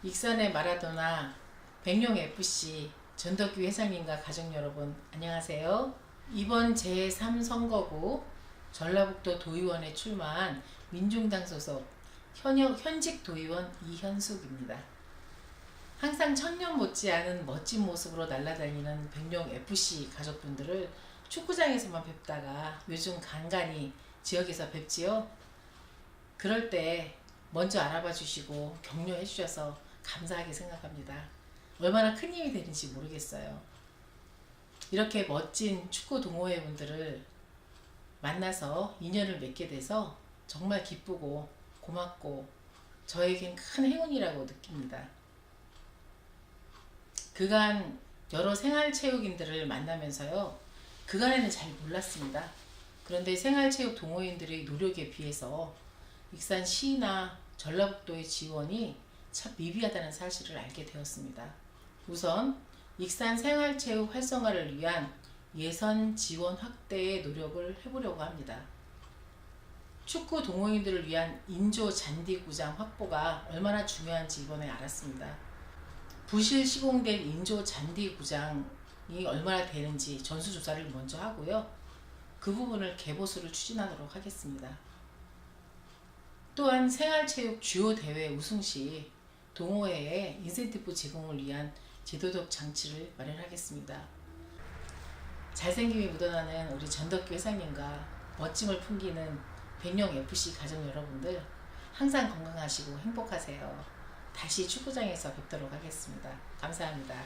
익산의 마라도나 백룡FC 전덕규 회장님과 가족 여러분 안녕하세요. 이번 제3선거구 전라북도 도의원에 출마한 민중당 소속 현역 현직 도의원 이현숙입니다. 항상 천년 못지않은 멋진 모습으로 날아다니는 백룡FC 가족분들을 축구장에서만 뵙다가 요즘 간간히 지역에서 뵙지요. 그럴 때 먼저 알아봐 주시고 격려해 주셔서 감사하게 생각합니다. 얼마나 큰 힘이 되는지 모르겠어요. 이렇게 멋진 축구 동호회 분들을 만나서 인연을 맺게 돼서 정말 기쁘고 고맙고 저에겐 큰 행운이라고 느낍니다. 그간 여러 생활체육인들을 만나면서요. 그간에는 잘 몰랐습니다. 그런데 생활체육 동호인들의 노력에 비해서 익산시나 전라북도의 지원이 참 미비하다는 사실을 알게 되었습니다. 우선 익산 생활체육 활성화를 위한 예산 지원 확대의 노력을 해보려고 합니다. 축구 동호인들을 위한 인조 잔디 구장 확보가 얼마나 중요한지 이번에 알았습니다. 부실 시공된 인조 잔디 구장이 얼마나 되는지 전수조사를 먼저 하고요. 그 부분을 개보수를 추진하도록 하겠습니다. 또한 생활체육 주요 대회 우승 시 동호회에 인센티브 제공을 위한 제도적 장치를 마련하겠습니다. 잘생김이 묻어나는 우리 전덕규 회장님과 멋짐을 풍기는 백령 FC 가족 여러분들 항상 건강하시고 행복하세요. 다시 축구장에서 뵙도록 하겠습니다. 감사합니다.